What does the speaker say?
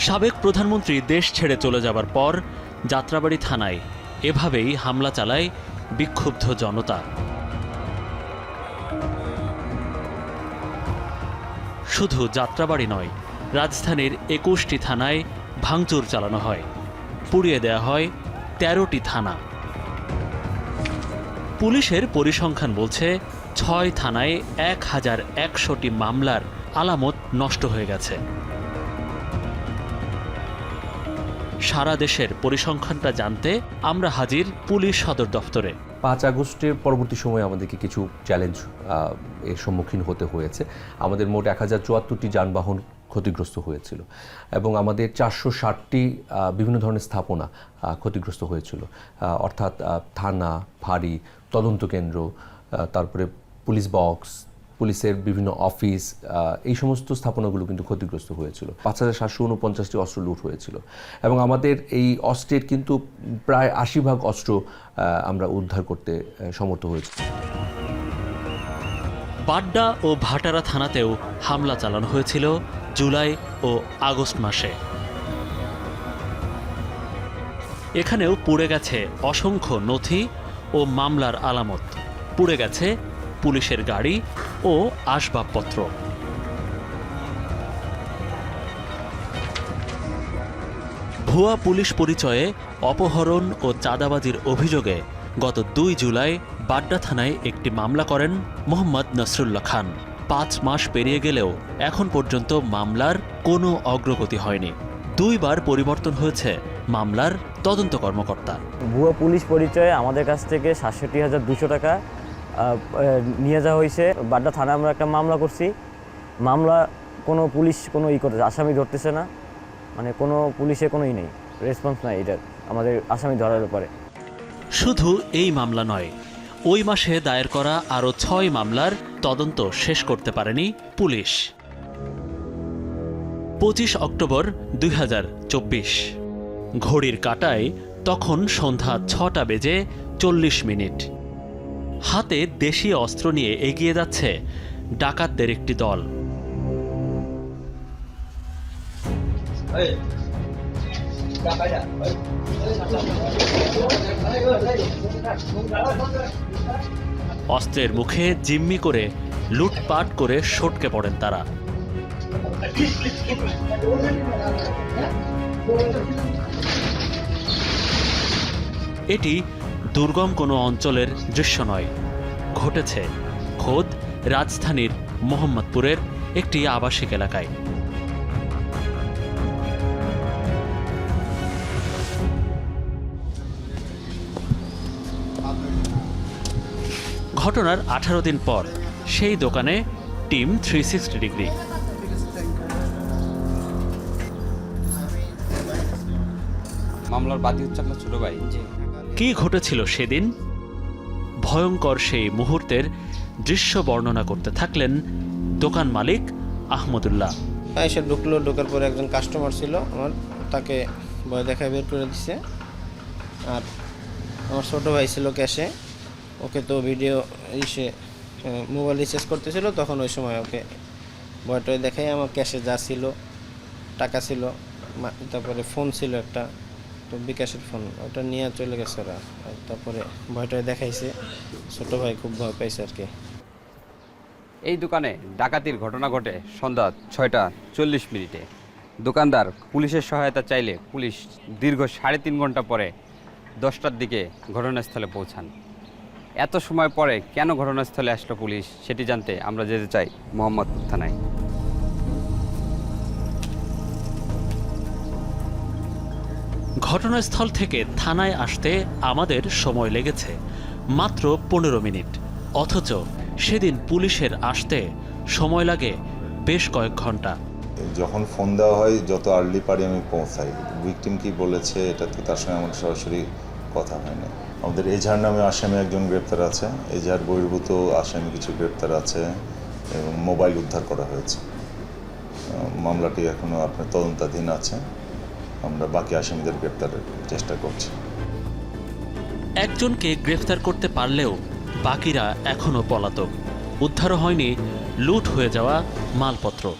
সাবেক প্রধানমন্ত্রী দেশ ছেড়ে চলে যাবার পর যাত্রাবাড়ি থানায় এভাবেই হামলা চালায় বিক্ষুব্ধ জনতা। শুধু যাত্রাবাড়ি নয়, রাজধানীর একুশটি থানায় ভাঙচুর চালানো হয়। পুড়িয়ে দেয়া হয় তেরোটি থানা। পুলিশের পরিসংখ্যান বলছে, ছয় থানায় এক হাজার একশোটি মামলার আলামত নষ্ট হয়ে গেছে। সারা দেশের পরিসংখ্যানটা জানতে আমরা হাজির পুলিশ সদর দফতরে। পাঁচ আগস্টের পরবর্তী সময়ে আমাদেরকে কিছু চ্যালেঞ্জ এর সম্মুখীন হতে হয়েছে। আমাদের মোট এক হাজার চুয়াত্তরটি যানবাহন ক্ষতিগ্রস্ত হয়েছিল এবং আমাদের চারশো ষাটটি বিভিন্ন ধরনের স্থাপনা ক্ষতিগ্রস্ত হয়েছিল। অর্থাৎ থানা, ফাঁড়ি, তদন্ত কেন্দ্র তারপরে পুলিশ বক্স পুলিশের বিভিন্ন অফিস এই সমস্ত স্থাপনাগুলো কিন্তু ক্ষতিগ্রস্ত হয়েছিল। পাঁচ হাজার সাতশো উনপঞ্চাশটি অস্ত্র লুট হয়েছিল এবং আমাদের এই অস্ত্রের কিন্তু প্রায় আশি ভাগ অস্ত্র আমরা উদ্ধার করতে সমর্থ হয়েছি। বাড্ডা ও ভাটারা থানাতেও হামলা চালানো হয়েছিল জুলাই ও আগস্ট মাসে। এখানেও পুড়ে গেছে অসংখ্য নথি ও মামলার আলামত। পুড়ে গেছে পুলিশের গাড়ি ও আসবাবপত্র। ভুয়া পুলিশ পরিচয়ে অপহরণ ও চাঁদাবাজির অভিযোগে গত দুই জুলাই বাড্ডা থানায় একটি মামলা করেন মোহাম্মদ নসরুল্লাহ খান। পাঁচ মাস পেরিয়ে গেলেও এখন পর্যন্ত মামলার কোনো অগ্রগতি হয়নি। দুইবার পরিবর্তন হয়েছে মামলার তদন্ত কর্মকর্তা। ভুয়া পুলিশ পরিচয়ে আমাদের কাছ থেকে সাতষট্টি হাজার দুশো টাকা নিয়ে যাওয়া হয়েছে। বাড্ডা থানায় আমরা একটা মামলা করছি। মামলা কোনো পুলিশ কোনো ই করতেছে আসামি ধরতেছে না। মানে কোনো পুলিশে কোনো ই নেই রেসপন্স নাই এটার, আমাদের আসামি ধরার ব্যাপারে। শুধু এই মামলা নয়, ওই মাসে দায়ের করা আরও ছয় মামলার তদন্ত শেষ করতে পারেনি পুলিশ। পঁচিশ অক্টোবর দুই হাজার চব্বিশ। ঘড়ির কাটায় তখন সন্ধ্যা ছটা বেজে চল্লিশ মিনিট। হাতে দেশি অস্ত্র নিয়ে এগিয়ে যাচ্ছে ডাকাতদের একটি দল। অস্ত্রের মুখে জিম্মি করে লুটপাট করে সটকে পড়েন তারা। এটি দুর্গম কোনো অঞ্চলের দৃশ্য নয়। ঘটেছে খোদ রাজধানীর মোহাম্মদপুরের একটি আবাসিক এলাকায়। ঘটনার আঠারো দিন পর সেই দোকানে টিম থ্রি সিক্সটি ডিগ্রি। মামলার বাদী হচ্ছে আপনার ছোট ভাই? কি ঘটেছিল সেদিন? ভয়ঙ্কর সেই মুহূর্তের দৃশ্য বর্ণনা করতে থাকলেন দোকান মালিক আহমদুল্লাহ। এসে ঢুকলো, ঢোকার পরে একজন কাস্টমার ছিল আমার, তাকে ভয় দেখায় বের করে দিছে। আর আমার ছোট ভাই ছিল ক্যাশে ওকে তো ভিডিও ইসে মোবাইল রিচার্জ করতেছিল, তখন ওই সময় ওকে ভয়টয় দেখাই আমার ক্যাশে যা ছিল, টাকা ছিল তারপরে ফোন ছিল একটা। তো বিকাশের ফোন ওটা নিয়ে চলে গেছে ওরা। তারপরে ভয়টয় দেখাইছে। ছোট ভাই খুব ভয় পাইছে আর কি এই দোকানে ডাকাতির ঘটনা ঘটে সন্ধ্যা ছয়টা চল্লিশ মিনিটে। দোকানদার পুলিশের সহায়তা চাইলে পুলিশ দীর্ঘ সাড়ে তিন ঘণ্টা পরে দশটার দিকে ঘটনাস্থলে পৌঁছান। এত সময় পরে কেন ঘটনাস্থলে আসলো পুলিশ, সেটি জানতে আমরা যেতে চাই মোহাম্মদপুর থানায়। ঘটনাস্থল থেকে থানায় আসতে আমাদের সময় লেগেছে। মাত্র পনেরো মিনিট। অথচ সেদিন পুলিশের আসতে সময় লাগে বেশ কয়েক ঘণ্টা। যখন ফোন দেওয়া হয়, যত আর্লি পারি আমি পৌঁছাই। ভিকটিম কি বলেছে, এটা তো তার সঙ্গে আমার সরাসরি কথা হয়নি। আমাদের এজাহার নামে আসামি একজন গ্রেপ্তার আছে। এজাহার বহির্ভূত আসামি কিছু গ্রেপ্তার আছে এবং মোবাইল উদ্ধার করা হয়েছে। মামলাটি এখনও আপনার তদন্তাধীন আছে। আমরা বাকি আসামিদের গ্রেপ্তারের চেষ্টা করছি। একজনকে গ্রেফতার করতে পারলেও বাকিরা এখনও পলাতক। উদ্ধারও হয়নি, লুট হয়ে যাওয়া মালপত্র।